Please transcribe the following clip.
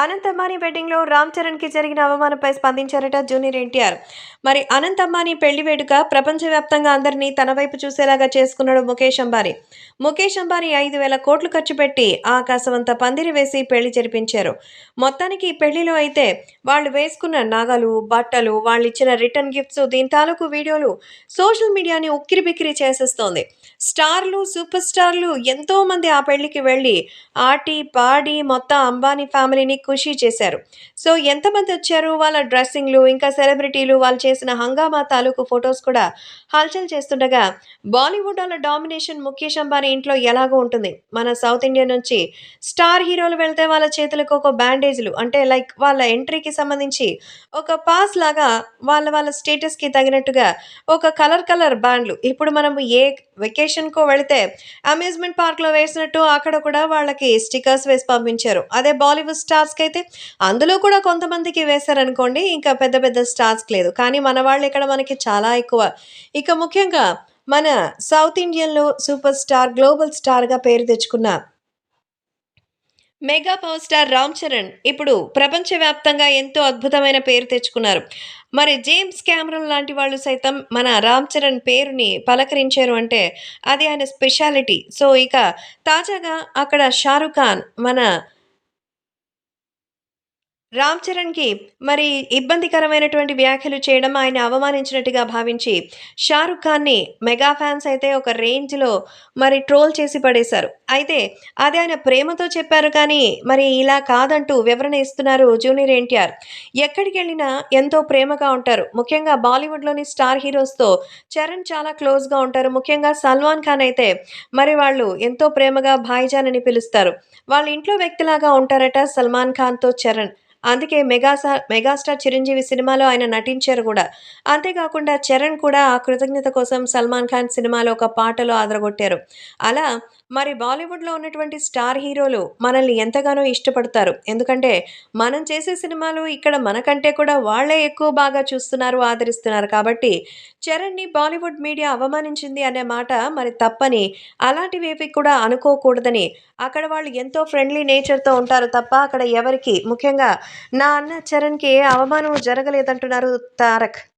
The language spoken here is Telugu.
అనంత్ అంబానీ వెడ్డింగ్లో రామ్ చరణ్కి జరిగిన అవమానంపై స్పందించారట జూనియర్ ఎన్టీఆర్. మరి అనంత్ అంబానీ పెళ్ళి వేడుక ప్రపంచవ్యాప్తంగా అందరినీ తన వైపు చూసేలాగా చేసుకున్నాడు ముఖేష్ అంబానీ. ముఖేష్ అంబానీ ఐదు వేల కోట్లు ఖర్చు పెట్టి ఆకాశవంత పందిరి వేసి పెళ్ళి జరిపించారు. మొత్తానికి పెళ్ళిలో అయితే వాళ్ళు వేసుకున్న నగలు బట్టలు వాళ్ళు ఇచ్చిన రిటర్న్ గిఫ్ట్స్ దీని తాలూకు వీడియోలు సోషల్ మీడియాని ఉక్కిరి బిక్కిరి చేసేస్తోంది. స్టార్లు సూపర్ స్టార్లు ఎంతో మంది ఆ పెళ్ళికి వెళ్ళి ఆటి పాడి మొత్తం అంబానీ ఫ్యామిలీని ఖుషీ చేశారు. సో ఎంతమంది వచ్చారు? వాళ్ళ డ్రెస్సింగ్లు ఇంకా సెలబ్రిటీలు వాళ్ళు చేసిన హంగామా తాలూకు ఫొటోస్ కూడా హల్చల్ చేస్తుండగా బాలీవుడ్ వాళ్ళ డామినేషన్ ముఖేష్ అంబానీ ఇంట్లో ఎలాగో ఉంటుంది. మన సౌత్ ఇండియా నుంచి స్టార్ హీరోలు వెళ్తే వాళ్ళ చేతులకు ఒక బ్యాండేజ్లు అంటే లైక్ వాళ్ళ ఎంట్రీకి సంబంధించి ఒక పాస్ లాగా వాళ్ళ వాళ్ళ స్టేటస్కి తగినట్టుగా ఒక కలర్ కలర్ బ్యాండ్లు. ఇప్పుడు మనం ఏ వెకేషన్కో వెళితే అమ్యూజ్మెంట్ పార్క్లో వేసినట్టు అక్కడ కూడా వాళ్ళకి స్టిక్కర్స్ వేసి పంపించారు. అదే బాలీవుడ్ స్టార్స్ స్టార్స్కి అయితే అందులో కూడా కొంతమందికి వేశారనుకోండి ఇంకా పెద్ద పెద్ద స్టార్స్కి లేదు. కానీ మన వాళ్ళు ఇక్కడ మనకి చాలా ఎక్కువ. ఇక ముఖ్యంగా మన సౌత్ ఇండియన్లో సూపర్ స్టార్ గ్లోబల్ స్టార్గా పేరు తెచ్చుకున్న mega power star Ram Charan ఇప్పుడు ప్రపంచవ్యాప్తంగా ఎంతో అద్భుతమైన పేరు తెచ్చుకున్నారు. మరి జేమ్స్ క్యామరన్ లాంటి వాళ్ళు సైతం మన రామ్ చరణ్ పేరుని పలకరించారు అంటే అది ఆయన స్పెషాలిటీ. సో ఇక తాజాగా అక్కడ షారుఖ్ ఖాన్ మన రామ్ చరణ్కి మరి ఇబ్బందికరమైనటువంటి వ్యాఖ్యలు చేయడం ఆయన అవమానించినట్టుగా భావించి షారుఖ్ ఖాన్ని మెగా ఫ్యాన్స్ అయితే ఒక రేంజ్లో మరి ట్రోల్ చేసి పడేశారు. అయితే అది ఆయన ప్రేమతో చెప్పారు కానీ మరి ఇలా కాదంటూ వివరణ ఇస్తున్నారు జూనియర్ ఎన్టీఆర్. ఎక్కడికి వెళ్ళినా ఎంతో ప్రేమగా ఉంటారు. ముఖ్యంగా బాలీవుడ్లోని స్టార్ హీరోస్తో చరణ్ చాలా క్లోజ్గా ఉంటారు. ముఖ్యంగా సల్మాన్ ఖాన్ అయితే మరి వాళ్ళు ఎంతో ప్రేమగా భాయిజాన్ అని పిలుస్తారు. వాళ్ళ ఇంట్లో వ్యక్తిలాగా ఉంటారట సల్మాన్ ఖాన్తో చరణ్. అందుకే మెగాస్టార్ మెగాస్టార్ చిరంజీవి సినిమాలో ఆయన నటించారు కూడా. అంతేకాకుండా చరణ్ కూడా ఆ కృతజ్ఞత కోసం సల్మాన్ ఖాన్ సినిమాలో ఒక పాటలో ఆదరగొట్టారు. అలా మరి బాలీవుడ్లో ఉన్నటువంటి స్టార్ హీరోలు మనల్ని ఎంతగానో ఇష్టపడతారు. ఎందుకంటే మనం చేసే సినిమాలు ఇక్కడ మనకంటే కూడా వాళ్ళే ఎక్కువ బాగా చూస్తున్నారు ఆదరిస్తున్నారు. కాబట్టి చరణ్ని బాలీవుడ్ మీడియా అవమానించింది అనే మాట మరి తప్పని అలాంటివేవి కూడా అనుకోకూడదని అక్కడ వాళ్ళు ఎంతో ఫ్రెండ్లీ నేచర్తో ఉంటారు తప్ప అక్కడ ఎవరికి ముఖ్యంగా నా అన్న చరణ్కి ఏ అవమానం జరగలేదంటున్నారు తారక్.